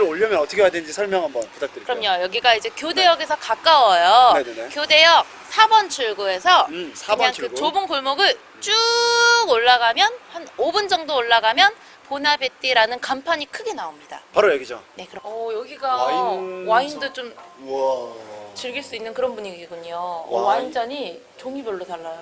여기를 오려면 어떻게 해야 되는지 설명 한번 부탁드릴게요. 그럼요. 여기가 이제 교대역에서 가까워요. 네네네. 교대역 4번 출구에서 음, 4번 그냥 출구. 그 좁은 골목을 쭉 올라가면 한 5분 정도 올라가면 보나베띠라는 간판이 크게 나옵니다. 바로 여기죠. 네, 그럼. 어, 여기가 와인 와인 도 좀 우와. 즐길 수 있는 그런 분위기군요. 어, 와인. 와인잔이 종이별로 달라요.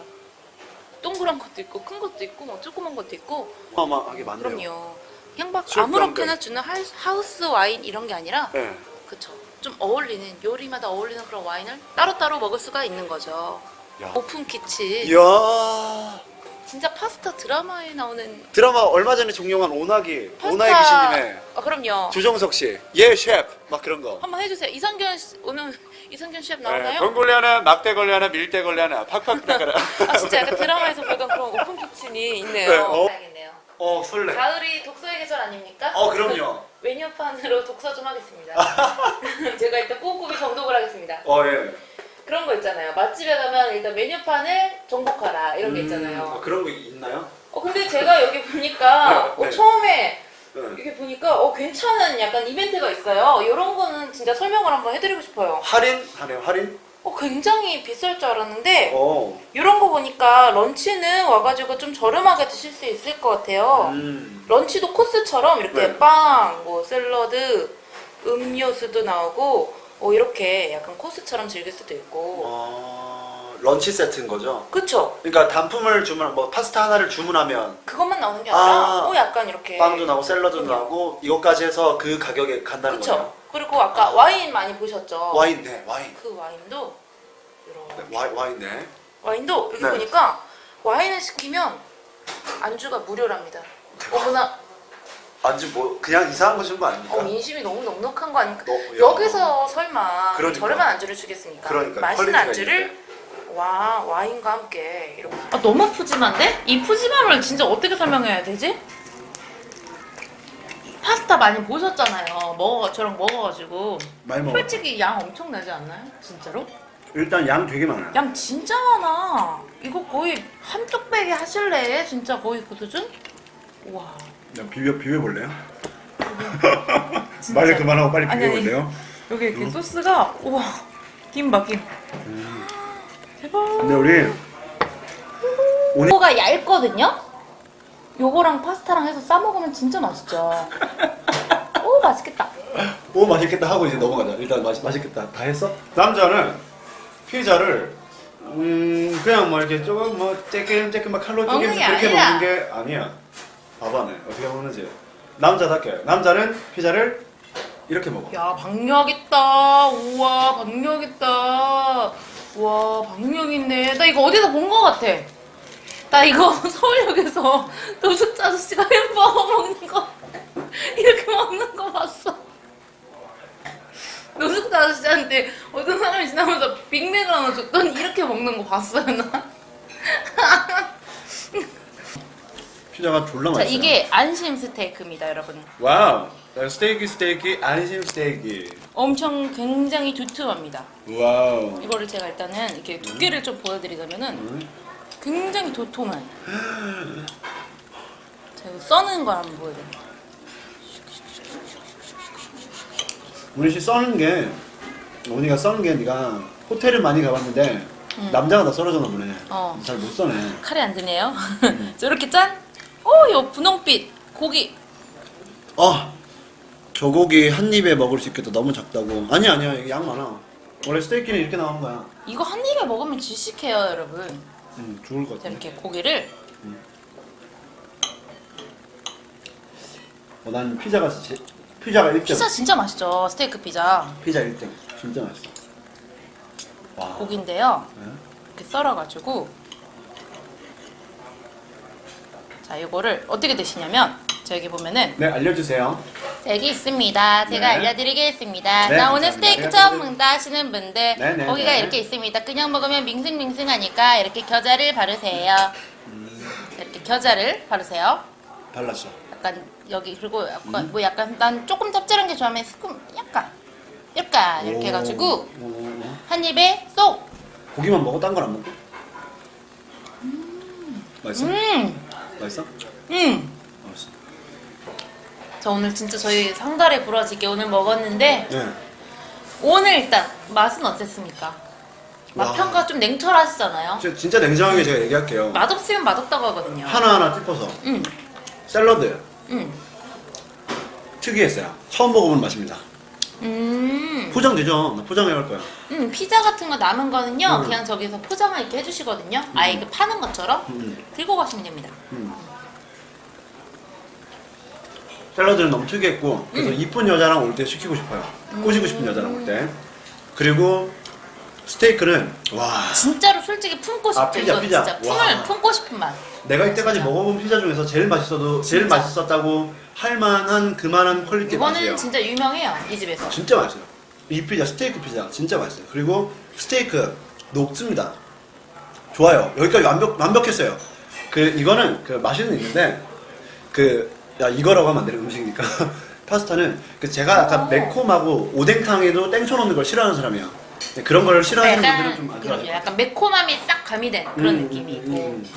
동그란 것도 있고 큰 것도 있고 뭐 조그만 것도 있고 어마어마하게 많네요. 그럼요. 그냥 막. 아무렇게나 주는 하- 하우스 와인 이런 게 아니라 네. 그쵸. 좀 어울리는 요리마다 어울리는 그런 와인을 따로따로 먹을 수가 있는 거죠. 야. 오픈 키친. 이야. 진짜 파스타 드라마에 나오는 드라마 얼마 전에 종영한 오나기 파스타. 오나기 귀신님의 아 그럼요. 조정석 씨. 예 셰프 막 그런 거. 한번 해주세요. 이성균 씨, 오늘 이성균 셰프 네, 나오나요? 봉골레 하나, 막대 걸레 하나, 밀대 걸레 하나, 팍팍 닦아라. 아 진짜 약간 드라마에서 보던 그런 오픈 키친이 있네요. 네, 어. 어 설레. 가을이 독서의 계절 아닙니까? 어 그럼요. 메뉴판으로 독서 좀 하겠습니다. 제가 일단 꼼꼼히 정독을 하겠습니다. 어 예. 그런 거 있잖아요. 맛집에 가면 일단 메뉴판을 정복하라 이런 게 음, 있잖아요. 아, 그런 거 있나요? 어 근데 제가 여기 보니까 네, 어, 네. 처음에 네. 이렇게 보니까 어 괜찮은 약간 이벤트가 있어요. 이런 거는 진짜 설명을 한번 해드리고 싶어요. 할인 하네요. 할인. 어 굉장히 비쌀 줄 알았는데 어. 이런 거 보니까 런치는 와가지고 좀 저렴하게 드실 수 있을 것 같아요. 음. 런치도 코스처럼 이렇게 네. 빵, 뭐 샐러드, 음료수도 나오고 어, 이렇게 약간 코스처럼 즐길 수도 있고. 어, 런치 세트인 거죠. 그쵸? 그러니까 단품을 주문 뭐 파스타 하나를 주문하면 그것만 나오는 게 아니라 아. 어, 약간 이렇게 빵도 나오고 샐러드도 그럼요. 나오고 이것까지 해서 그 가격에 간다는 그쵸? 거예요. 그리고 아까 와인 많이 보셨죠? 와인 네 와인. 그 와인도 이런 네, 와인 와인 네. 와인도 여기 네. 보니까 와인을 시키면 안주가 무료랍니다. 어머나 안주 뭐 그냥 이상한 거준거 아닙니까? 어, 인심이 너무 넉넉한 거 아닙니까? 너- 야. 여기서 설마 그러니까. 저렴한 안주를 주겠습니까? 그러니까, 맛있는 퀄리티가 안주를 와 와인과 함께 이렇게 아, 너무 푸짐한데? 이 푸짐함을 진짜 어떻게 설명해야 되지? 파스타 많이 보셨잖아요. 먹어 저랑 먹어가지고 많이 먹어. 솔직히 양 엄청 나지 않나요? 진짜로? 일단 양 되게 많아요. 양 진짜 많아. 이거 거의 한 뚝배기 하실래? 진짜 거의 그 수준? 와. 야, 비벼 비벼 볼래요? 진짜. 말 그만하고 빨리 아니, 비벼 아니. 볼래요? 여기 이렇게 소스가 우와 김봐 김. 대박. 근데 우리 오늘 이거가 얇거든요. 요거랑 파스타랑 해서 싸 먹으면 진짜 맛있죠. 오 맛있겠다. 오 맛있겠다 하고 이제 넘어가자. 일단 맛 맛있겠다 다 했어? 남자는 피자를 음 그냥 뭐 이렇게 조금 뭐 쬐끔 쬐끔 막 칼로 먹는 쪼개면서 게 그렇게 아니라. 먹는 게 아니야. 봐봐네 어떻게 먹는지. 남자답게 남자는 피자를 이렇게 먹어. 야 박력 있다. 우와 박력 있다. 와 박력 있네. 나 이거 어디서 본 거 같아. 나 이거 서울역에서 노숙자 아저씨가 햄버거 먹는 거 이렇게 먹는 거 봤어. 노숙자 아저씨한테 어떤 사람이 지나면서 빅맥을 하나 줬더니 이렇게 먹는 거 봤어요 나. 피자가 졸라 자 맛있어. 이게 안심 스테이크입니다 여러분. 와우. 스테이크 스테이크 안심 스테이크. 엄청 굉장히 두툼합니다. 와우. 이거를 제가 일단은 이렇게 두께를 좀 보여드리자면은 음. 굉장히 도톰한. 자 이거 써는 걸 한번 보여드릴게요. 우리 씨 써는 게 언니가 써는 게 네가 호텔을 많이 가봤는데 남자가 다 썰어줬나 보네. 음. 어. 잘 못 써네. 칼이 안 드네요. 저렇게 짠. 오, 요 분홍빛 고기. 어, 저 고기 한 입에 먹을 수 있겠다. 너무 작다고. 아니야, 아니야. 이게 양 많아. 원래 스테이크는 이렇게 나오는 거야. 이거 한 입에 먹으면 질식해요, 여러분. 음, 죽을 것 자, 같아. 이렇게 고기를 어, 난 피자가 제, 피자가 1등. 피자 진짜 맛있죠. 스테이크 피자. 피자 1등. 진짜 맛있어. 와. 고기인데요. 네? 이렇게 썰어가지고 자 이거를 어떻게 드시냐면 자 여기 보면은 네, 알려주세요. 자, 여기 있습니다. 제가 네. 알려드리겠습니다. 네, 나 오늘 감사합니다. 스테이크 네, 처음 네. 먹는다 하시는 분들 네, 네, 고기가 네. 이렇게 있습니다. 그냥 먹으면 밍숭밍숭하니까 이렇게 겨자를 바르세요. 자, 이렇게 겨자를 바르세요. 발랐어. 약간 여기 그리고 약간 음. 뭐 약간 난 조금 짭짤한 게 좋아하면 스큼 약간 약간 이렇게 오. 해가지고 오, 오, 오. 한 입에 쏙. 고기만 먹어? 딴 건 안 먹고? 맛있어? 음, 맛있어? 음. 저 오늘 진짜 저희 상달에 부러지게 오늘 먹었는데 네. 오늘 일단 맛은 어땠습니까? 맛 와. 평가 좀 냉철하시잖아요. 진짜- 진짜 냉정하게 제가 얘기할게요. 맛없으면 맛없다고 하거든요. 하나하나 찝어서 응, 샐러드 응. 특이했어요. 처음 먹어보는 맛입니다. 음, 포장되죠? 나 포장해 갈 거야. 음, 피자 같은 거 남은 거는요, 음. 그냥 저기서 포장을 이렇게 해주시거든요. 아예 그 파는 것처럼 음. 들고 가시면 됩니다. 음. 샐러드는 너무 특이했고 그래서 음. 이쁜 여자랑 올 때 시키고 싶어요. 꼬시고 싶은 여자랑 올 때. 그리고 스테이크는 와 진짜로 솔직히 품고 싶죠. 아, 피자, 이건 피자. 진짜 와. 품을 품고 싶은 맛. 내가 이때까지 진짜. 먹어본 피자 중에서 제일 맛있어도 제일 진짜. 맛있었다고 할 만한 그만한 퀄리티 맛이에요. 이거는 진짜 유명해요 이 집에서. 진짜 맛있어요. 이 피자 스테이크 피자 진짜 맛있어요. 그리고 스테이크 녹습니다. 좋아요. 여기까지 완벽 완벽했어요. 그 이거는 그 맛있는 있는데 그 야 이거라고 하면 안 되는 음식이니까 파스타는 그 제가 약간 오. 매콤하고 오뎅탕에도 땡초 넣는 걸 싫어하는 사람이에요. 근데 그런 걸 싫어하는 분들은 약간 좀안 그럼요. 좋아해요. 약간 매콤함이 싹 가미된 그런 음, 느낌이 음, 있고, 음.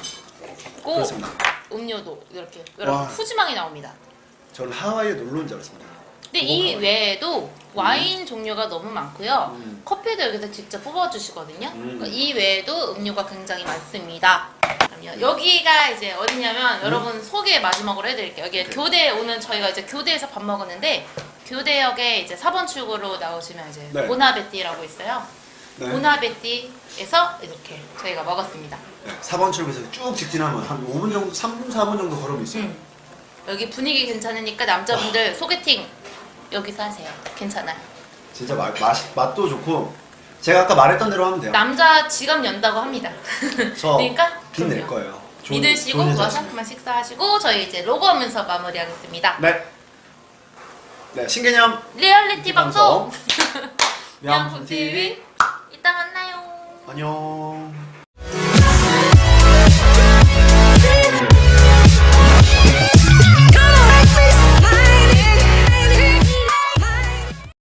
꼭 그렇습니다. 음료도 이렇게 와. 여러분 푸짐하게 나옵니다. 저는 하와이에 놀러 온 줄 알았습니다. 근데 이 외에도 와인 종류가 너무 많고요. 음. 커피도 여기서 직접 뽑아주시거든요. 음. 그러니까 이 외에도 음료가 굉장히 많습니다. 그럼요. 여기가 이제 어디냐면 음. 여러분 소개 마지막으로 해드릴게요. 여기 교대 오늘 저희가 이제 교대에서 밥 먹었는데 교대역에 이제 4번 출구로 나오시면 이제 네. 보나베띠라고 있어요. 네. 보나베띠에서 이렇게 저희가 먹었습니다. 네, 4번 출구에서 쭉 직진하면 한 5분 정도, 3분, 4분 정도 걸으면 있어요. 음. 여기 분위기 괜찮으니까 남자분들 소개팅 여기서 하세요. 괜찮아요. 진짜 맛, 맛, 맛도 좋고 제가 아까 말했던 대로 하면 돼요. 남자 지갑 연다고 합니다. 저 그러니까 그럼요. 거예요. 좋은- 믿으시고 좋은 여자였습니다. 그만 식사하시고 저희 이제 로고 하면서 마무리하겠습니다. 네. 네, 신개념 리얼리티 방송 명품 TV 이따 만나요. 안녕.